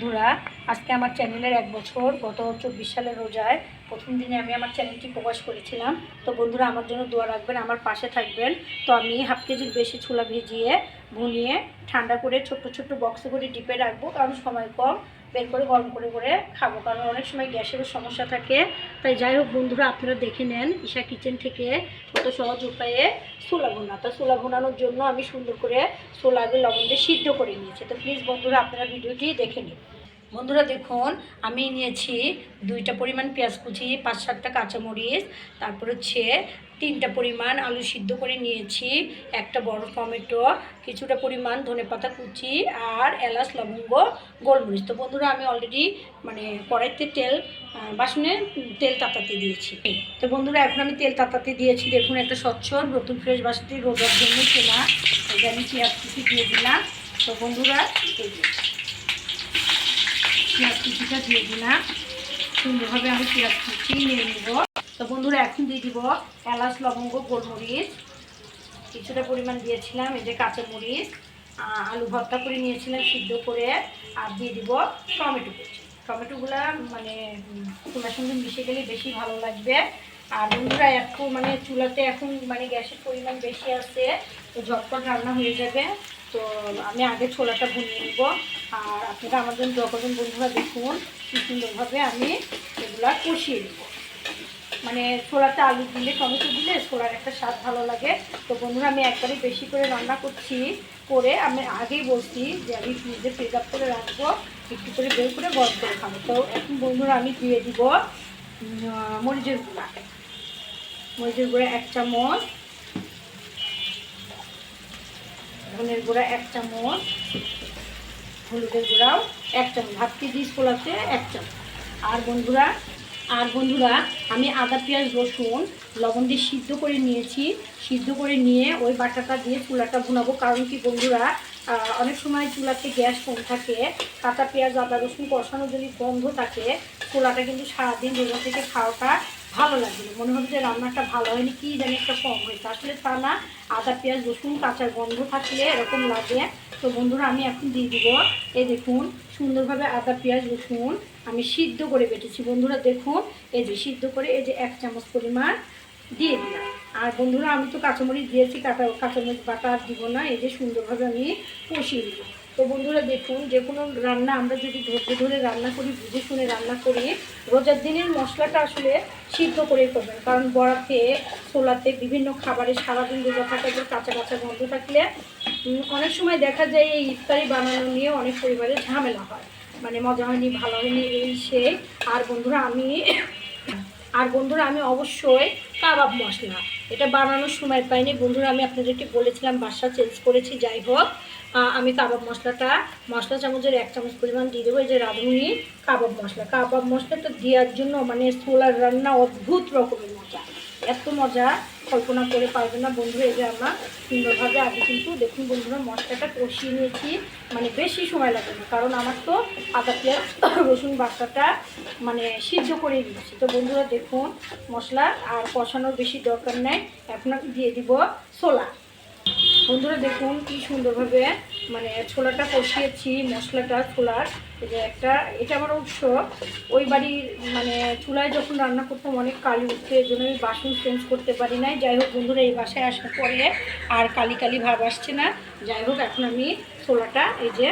বন্ধুরা আজকে আমার চ্যানেলের এক বছর গত চব্বিশ সালের রোজায় প্রথম দিনে আমি আমার চ্যানেলটি প্রকাশ করেছিলাম। তো বন্ধুরা, আমার জন্য দোয়া রাখবেন, আমার পাশে থাকবেন। তো আমি হাফ কেজির বেশি ছোলা ভিজিয়ে, ভুনিয়ে, ঠান্ডা করে ছোট্ট ছোট্ট বক্সে করে ডিপে রাখব, কারণ সময় কম। বের করে গরম করে করে খাব, কারণ অনেক সময় গ্যাসেরও সমস্যা থাকে। তাই যাই হোক বন্ধুরা, আপনারা দেখে নেন ঈশা কিচেন থেকে কত সহজ উপায়ে ছোলা ভুনা। তো ছোলা ভুনানোর জন্য আমি সুন্দর করে ছোলা আগে লবণ দিয়ে সিদ্ধ করে নিয়েছি। তো প্লিজ বন্ধুরা, আপনারা ভিডিওটি দেখে নিন। বন্ধুরা দেখুন, আমি নিয়েছি দুইটা পরিমাণ পেঁয়াজ কুচি, পাঁচ সাতটা কাঁচামরিচ, তারপর হচ্ছে তিনটা পরিমাণ আলু সিদ্ধ করে নিয়েছি, একটা বড় টমেটো, কিছুটা পরিমাণ ধনেপাতা কুচি আর এলাচ, লবঙ্গ, গোলমরিচ। তো বন্ধুরা, আমি অলরেডি মানে কড়াইতে তেল বাসনে তেল তাতাতে দিয়েছি। তো বন্ধুরা, এখন আমি তেল তাতাতে দিয়েছি। দেখুন, একটা স্বচ্ছ নতুন ফ্রেশ বাসটি রোজার জন্য কেনা যে আমি পেঁয়াজ কুচি দিয়ে দিলাম। তো বন্ধুরা পেঁয়াজ কুচিটা দিয়ে দিলাম। সুন্দরভাবে আমি পেঁয়াজ কুচি নিয়ে নিব। তো বন্ধুরা, এখন দিয়ে দিব এলাচ, লবঙ্গ, গোলমরিচ। কিছুটা পরিমাণ দিয়েছিলাম, এই যে কাঁচামরিচ। আলু ভর্তা করে নিয়েছিলাম সিদ্ধ করে। আর দিয়ে দিব টমেটো কুচি। টমেটোগুলা মানে চুলার সঙ্গে মিশে গেলে বেশি ভালো লাগবে। আর বন্ধুরা, একটু মানে চুলাতে এখন মানে গ্যাসের পরিমাণ বেশি আছে, তো ঝটপট রান্না হয়ে যাবে। তো আমি আগে ছোলাটা ভুনিয়ে নিব। আর আপনারা আমার জন্য যখন বন্ধুরা দেখুন কি সুন্দরভাবে আমি এগুলা কষিয়ে নেব। মানে ছোলাতে আলু দিলে, টমেটো দিলে ছোলার একটা স্বাদ ভালো লাগে। তো বন্ধুরা, আমি একবারে বেশি করে রান্না করছি, করে আমি আগেই বলছি যে আমি ফ্রিজে ফ্রিজ আপ করে রাখব, একটু করে বের করে গরম করে খাব। তো এখন বন্ধুরা, আমি দিয়ে দিব মরিচের গুঁড়া। মরিচের গুঁড়া এক চামচ। ধনের গুঁড়া এক চামচ। হলুদের গুঁড়াও এক চামচ, হাফ কেজি পোলাতে এক চামচ। আর বন্ধুরা আর বন্ধুরা, আমি আদা, পেঁয়াজ, রসুন, লবণ দিয়ে সিদ্ধ করে নিয়েছি। সিদ্ধ করে নিয়ে ওই বাটাটা দিয়ে চুলাটা ভুনাবো। কারণ কি বন্ধুরা অনেক সময় চুলাতে গ্যাস কম থাকে, কাঁচা পেঁয়াজ, আদা, রসুন কষানো যদি বন্ধ থাকে, চুলাটা কিন্তু সারাদিন রোজা থেকে খাওয়াটা ভালো লাগবে না। মনে হবে যে রান্নাটা ভালো হয়নি, কি জানি একটা কম হয়েছে। আসলে তা না, আদা, পেঁয়াজ, রসুন, কাঁচা গন্ধ থাকলে এরকম লাগে। তো বন্ধুরা, আমি এখন দিয়ে দিব। এই দেখুন, সুন্দরভাবে আদা, পেঁয়াজ, রসুন আমি সিদ্ধ করে বেটেছি। বন্ধুরা, দেখুন, এই যে সিদ্ধ করে এই যে এক চামচ পরিমাণ দিয়ে দিলাম। আর বন্ধুরা, আমি তো কাঁচামরিচ দিয়েছি কাঁচা কাঁচামরিচ বাটা দিব না। এই যে সুন্দরভাবে আমি কষিয়ে দিব তো বন্ধুরা দেখুন, যে কোনো রান্না আমরা যদি ধৈর্য ধরে রান্না করি, বুঝে শুনে রান্না করি, রোজার দিনের মশলাটা আসলে সিদ্ধ করে করবেন। কারণ বড়াতে ছোলাতে বিভিন্ন খাবারে সারাদিন রোজা থাকা যে কাঁচা কাঁচা গন্ধ থাকলে অনেক সময় দেখা যায় এই ইফতারি বানানো নিয়ে অনেক পরিবারে ঝামেলা হয়। মানে মজা হয়নি, ভালো হয়নি এই সেই। আর বন্ধুরা আমি, আর বন্ধুরা আমি অবশ্যই কাবাব মশলা এটা বানানোর সময় পাইনি। বন্ধুরা, আমি আপনাদেরকে বলেছিলাম, বাসা চেঞ্জ করেছি, যাই হোক। আমি কাবাব মশলাটা, মশলা চামচের এক চামচ পরিমাণ দিয়ে দেবো, এই যে রাঁধুনি কাবাব মশলা। কাবাব মশলাটা দেওয়ার জন্য মানে সোলার রান্না অদ্ভুত রকমের মজা। এত মজা কল্পনা করে পারবে না। বন্ধু, এই যে আমরা সুন্দরভাবে আগে কিন্তু দেখুন বন্ধুরা, মশলাটা কষিয়ে নিয়েছি। মানে বেশি সময় লাগে না, কারণ আমার তো আদা, পেঁয়াজ, রসুন বাটাটা মানে সিদ্ধ করে দিয়েছি তো বন্ধুরা দেখুন, মশলা আর কষানোর বেশি দরকার নেই। এখন দিয়ে দিব ছোলা। বন্ধুরা দেখুন কি সুন্দরভাবে মানে ছোলাটা কষিয়েছি, মশলাটা, ছোলার। যে একটা, এটা আমার উৎস। ওই বাড়ির মানে চুলায় যখন রান্না করতাম, অনেক কালি উঠতে এর জন্য আমি বাসন চেঞ্জ করতে পারি নাই। যাই হোক বন্ধুরা, এই বাসায় আসার পরে আর কালি কালি ভাব আসছে না। যাই হোক, এখন আমি ছোলাটা এই যে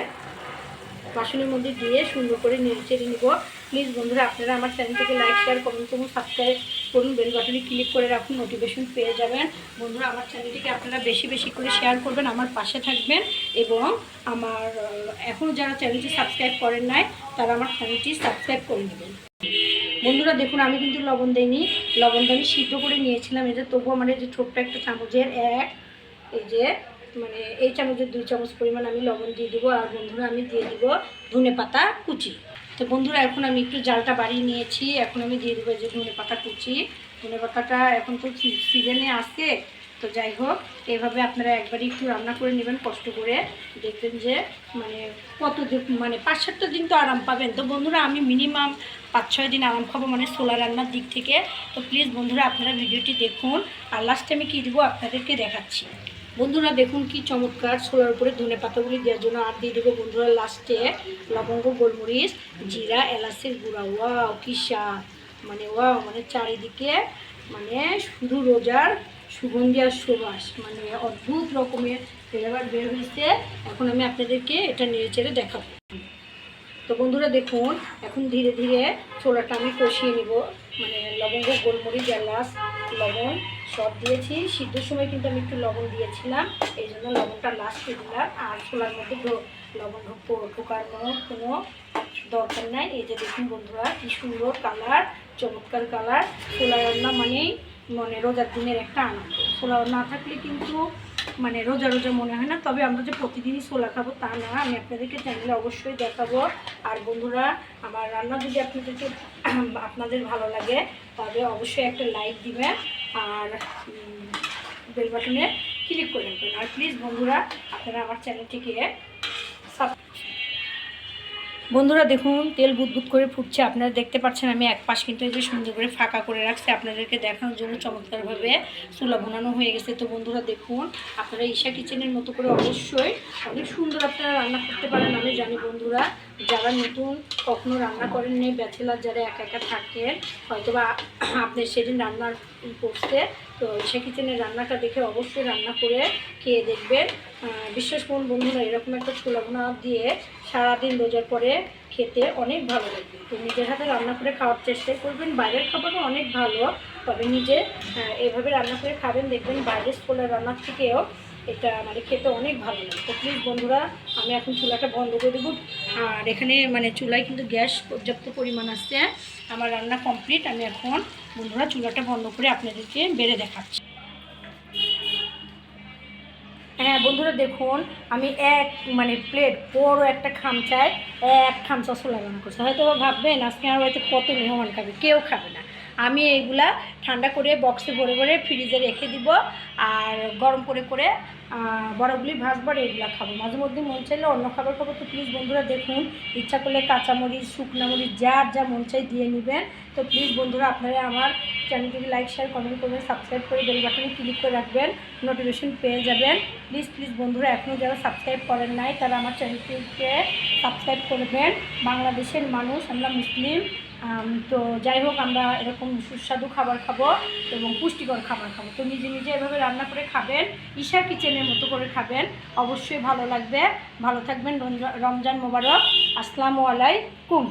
বাসনের মধ্যে দিয়ে সুন্দর করে নেড়ে চেড়ে নিব। প্লিজ বন্ধুরা, আপনারা আমার চ্যানেলটাকে লাইক শেয়ার কমেন্ট করুন সাবস্ক্রাইব করুন। বেল বাটনে ক্লিক করে রাখুন নোটিফিকেশন পেয়ে যাবেন। বন্ধুরা, আমার চ্যানেলটিকে আপনারা বেশি বেশি করে শেয়ার করবেন, আমার পাশে থাকবেন এবং আমার এখনও যারা চ্যানেলটি সাবস্ক্রাইব করেন নাই, তারা আমার চ্যানেলটি সাবস্ক্রাইব করে নেবেন। বন্ধুরা, দেখুন, আমি কিন্তু লবণ দিইনি। লবণটা আমি সিদ্ধ করে নিয়েছিলাম। এটা তবু আমার এই যে ছোট্ট একটা চামচের এক, এই যে মানে এই চামচের দুই চামচ পরিমাণ আমি লবণ দিয়ে দিব। আর বন্ধুরা, আমি দিয়ে দিব ধনে পাতা কুচি। তো বন্ধুরা, এখন আমি একটু জালটা বাড়িয়ে নিয়েছি। এখন আমি দিয়ে দেবো যে ধনে পাতা কুচি। ধনে পাতাটা এখন তো সিজনে আসে তো যাই হোক এইভাবে আপনারা একবারই একটু রান্না করে নেবেন কষ্ট করে। দেখবেন যে মানে কত মানে পাঁচ সাতটা দিন তো আরাম পাবেন। তো বন্ধুরা, আমি মিনিমাম পাঁচ ছয় দিন আরাম খাব মানে সোলা রান্নার দিক থেকে। তো প্লিজ বন্ধুরা, আপনারা ভিডিওটি দেখুন। আর লাস্টে আমি কী দেবো? আপনাদেরকে দেখাচ্ছি। বন্ধুরা দেখুন কি চমৎকার ছোলার উপরে ধনে পাতাগুলি দেওয়ার জন্য আর দিয়ে দেবো বন্ধুরা লাস্টে লবঙ্গ, গোলমরিচ, জিরা, এলাচের গুঁড়া। ওয়াও কি মানে ওয়াও মানে চারিদিকে মানে শুধু রোজার সুগন্ধি আর সুবাস। মানে অদ্ভুত রকমের ফ্লেভার বের হয়েছে। এখন আমি আপনাদেরকে এটা নেড়ে চেড়ে দেখাবো। তো বন্ধুরা দেখুন, এখন ধীরে ধীরে ছোলাটা আমি কষিয়ে নিব। মানে লবঙ্গ, গোলমরিচ এলাচ লবণ সব দিয়েছি। সিদ্ধর সময় কিন্তু আমি একটু লবণ দিয়েছিলাম। এই জন্য লবণটা লাস্টে দিলাম। আর ছোলার মধ্যে লবণ ঢোক- ঢোকানোর কোনো দরকার নাই। এই যে দেখুন বন্ধুরা, কি সুন্দর কালার চমৎকার কালার ছোলা রান্না মানেই মানে রোজার দিনের একটা আনন্দ। ছোলা না থাকলে কিন্তু মানে রোজা রোজা মনে হয় না, তবে আমরা যে প্রতিদিনই ছোলা খাব তা না, আমি আপনাদেরকে চ্যানেলে অবশ্যই দেখাবো। আর বন্ধুরা, আমার রান্না যদি আপনাদেরকে আপনাদের ভালো লাগে, তবে অবশ্যই একটা লাইক দিবেন আর বেল বাটনে ক্লিক করে রাখবেন। আর প্লিজ বন্ধুরা, আপনারা আমার চ্যানেলটিকে সাব- বন্ধুরা দেখুন, তেল বুদবুদ করে ফুটছে। আপনারা দেখতে পাচ্ছেন আমি এক পাশ কিন্তু এই যে সুন্দর করে ফাঁকা করে রাখছি। আপনাদেরকে দেখানোর জন্য চমৎকারভাবে চুলা বোনানো হয়ে গেছে। তো বন্ধুরা দেখুন, আপনারা ঈশা কিচেনের মতো করে অবশ্যই অনেক সুন্দর আপনারা রান্না করতে পারেন, আমি জানি বন্ধুরা। যারা নতুন কখনো রান্না করেননি, ব্যাচেলার যারা একা একা থাকেন হয়তো বা আপনি সেদিন রান্নার করতে তো সে কিচেনের রান্নাটা দেখে অবশ্যই রান্না করে খেয়ে দেখবেন। বিশ্বাস করুন বন্ধুরা, এরকম একটা ছোলা বোনা দিয়ে সারাদিন রোজার পরে খেতে অনেক ভালো লাগবে। তো নিজের হাতে রান্না করে খাওয়ার চেষ্টা করবেন। বাইরের খাবারও অনেক ভালো, তবে নিজে এভাবে রান্না করে খাবেন। দেখবেন বাইরের ছোলার রান্নার থেকেও এটা মানে খেতে অনেক ভালো লাগে। তো প্লিজ বন্ধুরা, আমি এখন চুলাটা বন্ধ করে দেবো। আর এখানে মানে চুলায় কিন্তু গ্যাস পর্যাপ্ত পরিমাণ আছে। আমার রান্না কমপ্লিট আমি এখন বন্ধুরা চুলাটা বন্ধ করে আপনাদেরকে বেড়ে দেখাচ্ছি। হ্যাঁ বন্ধুরা দেখুন, আমি এক মানে প্লেট বড় একটা খামচায় এক খামচা ছোলা রান্না করছি। হয়তো ভাববেন, আজকে আমার বাড়িতে কত মেহমান খাবে? কেউ খাবে না। আমি এইগুলা ঠান্ডা করে বক্সে ভরে ভরে ফ্রিজে রেখে দিব। আর গরম করে করে বড়গুলি ভাজবো আর এগুলো খাব। মাঝে মধ্যে মন চাইলে অন্য খাবার খাব। তো প্লিজ বন্ধুরা দেখুন, ইচ্ছা করলে কাঁচামরিচ, শুকনা মরিচ, যা মন চাই দিয়ে নেবেন। তো প্লিজ বন্ধুরা আপনারা আমার চ্যানেলটিকে লাইক শেয়ার কমেন্ট করবেন সাবস্ক্রাইব করে বেল বাটনে ক্লিক করে রাখবেন নোটিফিকেশন পেয়ে যাবেন। প্লিজ প্লিজ বন্ধুরা এখনও যারা সাবস্ক্রাইব করেন নাই, তারা আমার চ্যানেলটিকে সাবস্ক্রাইব করবেন বাংলাদেশের মানুষ, আমরা মুসলিম তো যাই হোক, আমরা এরকম সুস্বাদু খাবার খাব এবং পুষ্টিকর খাবার খাব। তো নিজে নিজে এভাবে রান্না করে খাবেন, ঈশা কিচেনের মতো করে খাবেন, অবশ্যই ভালো লাগবে। ভালো থাকবেন রমজান মোবারক। আসসালামু আলাইকুম।